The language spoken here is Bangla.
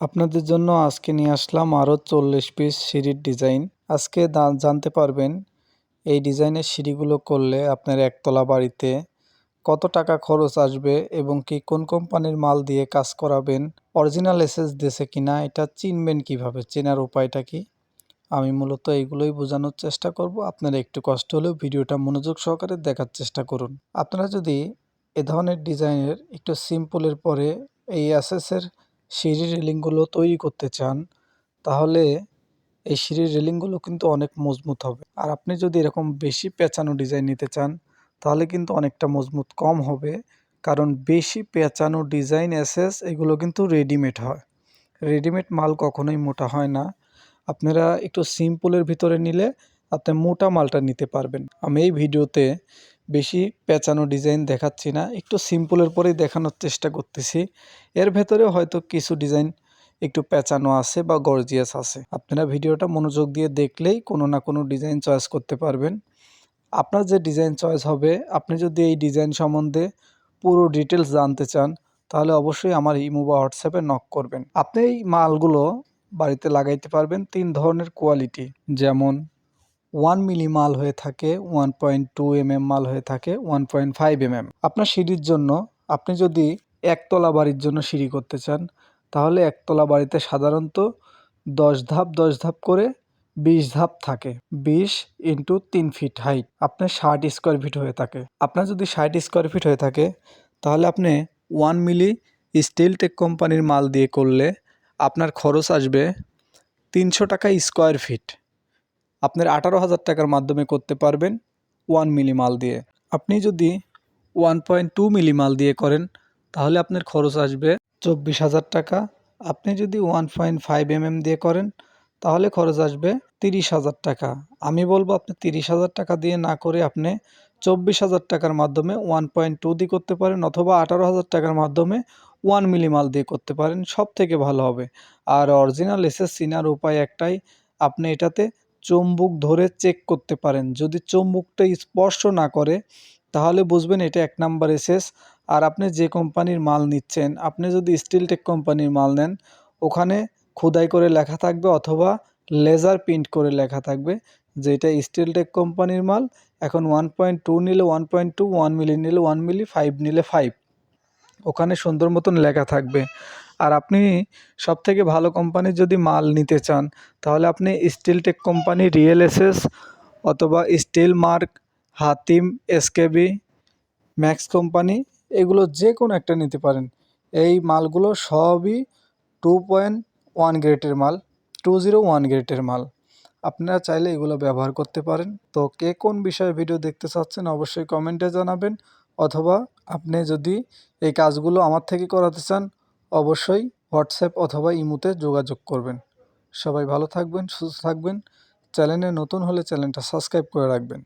আপনাদের জন্য আজকে নিয়ে আসলাম আরও চল্লিশ পিস সিঁড়ির ডিজাইন। আজকে জানতে পারবেন এই ডিজাইনের সিঁড়িগুলো করলে আপনার একতলা বাড়িতে কত টাকা খরচ আসবে এবং কি কোন কোম্পানির মাল দিয়ে কাজ করাবেন, অরিজিনাল এসএস দেশে কিনা, এটা চিনবেন কীভাবে, চেনার উপায়টা কি? আমি মূলত এইগুলোই বোঝানোর চেষ্টা করব। আপনারা একটু কষ্ট হলেও ভিডিওটা মনোযোগ সহকারে দেখার চেষ্টা করুন। আপনারা যদি এ ধরনের ডিজাইনের একটু সিম্পলের পরে এই এসএসের সিঁড়ির রেলিংগুলো তৈরি করতে চান, তাহলে এই সিঁড়ির রেলিংগুলো কিন্তু অনেক মজবুত হবে। আর আপনি যদি এরকম বেশি পেঁচানো ডিজাইন নিতে চান, তাহলে কিন্তু অনেকটা মজবুত কম হবে, কারণ বেশি পেঁচানো ডিজাইন এসএস এগুলো কিন্তু রেডিমেড হয়। রেডিমেড মাল কখনোই মোটা হয় না। আপনারা একটু সিম্পলের ভিতরে নিলে, আপনি মোটা মালটা নিতে পারবেন। আমি এই ভিডিওতে বেশি পেঁচানো ডিজাইন দেখাচ্ছি না, একটু সিম্পলের পরেই দেখানোর চেষ্টা করতেছি। এর ভেতরে হয়তো কিছু ডিজাইন একটু পেঁচানো আছে বা গর্জিয়াস আছে। আপনারা ভিডিওটা মনোযোগ দিয়ে দেখলেই কোনো না কোনো ডিজাইন চয়েস করতে পারবেন। আপনার যে ডিজাইন চয়েস হবে, আপনি যদি এই ডিজাইন সম্বন্ধে পুরো ডিটেলস জানতে চান, তাহলে অবশ্যই আমার ইমো বা হোয়াটসঅ্যাপে নক করবেন। আপনি এই মালগুলো বাড়িতে লাগাইতে পারবেন তিন ধরনের কোয়ালিটি, যেমন ওয়ান মিলি মাল হয়ে থাকে, one point two M M মাল হয়ে থাকে, one point five M M. আপনার সিঁড়ির জন্য আপনি যদি একতলা বাড়ির জন্য সিঁড়ি করতে চান, তাহলে একতলা বাড়িতে সাধারণত দশ ধাপ দশ ধাপ করে বিশ ধাপ থাকে। বিশ ইন্টু তিন ফিট হাইট আপনার ষাট স্কোয়ার ফিট হয়ে থাকে। আপনার যদি ষাট স্কোয়ার ফিট হয়ে থাকে, তাহলে আপনি ওয়ান মিলি স্টিল টেক কোম্পানির মাল দিয়ে করলে আপনার খরচ আসবে তিনশো টাকা স্কোয়ার ফিট আপনার আঠারো হাজার টাকার মাধ্যমে করতে পারবেন ওয়ান মিলি মাল দিয়ে। আপনি যদি ওয়ান পয়েন্ট টু মিলি মাল দিয়ে করেন, তাহলে আপনার খরচ আসবে চব্বিশ হাজার টাকা। আপনি যদি ওয়ান পয়েন্ট ফাইভ এমএম দিয়ে করেন, তাহলে খরচ আসবে তিরিশ হাজার টাকা। আমি বলব আপনি তিরিশ হাজার টাকা দিয়ে না করে আপনি চব্বিশ হাজার টাকার মাধ্যমে ওয়ান পয়েন্ট টু দিয়ে করতে পারেন, অথবা আঠারো হাজার টাকার মাধ্যমে ওয়ান মিলি মাল দিয়ে করতে পারেন সব থেকে ভালো হবে। আর অরিজিনাল এসএস চিনার উপায় একটাই, আপনি এটাতে চুম্বুক ধরে চেক করতে পারেন। যদি চুম্বুকটা স্পর্শ না করে, তাহলে বুঝবেন এটা এক নাম্বার এসএস আর আপনি যে কোম্পানির মাল নিচ্ছেন, আপনি যদি স্টিল টেক কোম্পানির মাল নেন, ওখানে খোদাই করে লেখা থাকবে অথবা লেজার প্রিন্ট করে লেখা থাকবে যে এটা স্টিল টেক কোম্পানির মাল। এখন ওয়ান পয়েন্ট টু নিলে one point two one milli নিলে ওয়ান মিলি ফাইভ নিলে ফাইভ ওখানে সুন্দর মতন লেখা থাকবে। আর আপনি সব থেকে ভালো কোম্পানির যদি মাল নিতে চান, তাহলে আপনি steel tech company real SS অথবা স্টিল মার্ক হাতিম এসকেবি ম্যাক্স কোম্পানি এগুলো যে কোনো একটা নিতে পারেন। এই মালগুলো সবই টু পয়েন্ট ওয়ান গ্রেটের মাল টু জিরো ওয়ান গ্রেটের মাল। আপনারা চাইলে এগুলো ব্যবহার করতে পারেন। তো কে কোন বিষয়ে ভিডিও দেখতে চাচ্ছেন, অবশ্যই কমেন্টে জানাবেন। অথবা আপনি যদি এই কাজগুলো আমার থেকে করাতে চান অবশ্যই হোয়াটসঅ্যাপ অথবা ইমুতে যোগাযোগ করবেন। সবাই ভালো থাকবেন, সুস্থ থাকবেন। চ্যানেলে নতুন হলে চ্যানেলটা সাবস্ক্রাইব করে রাখবেন।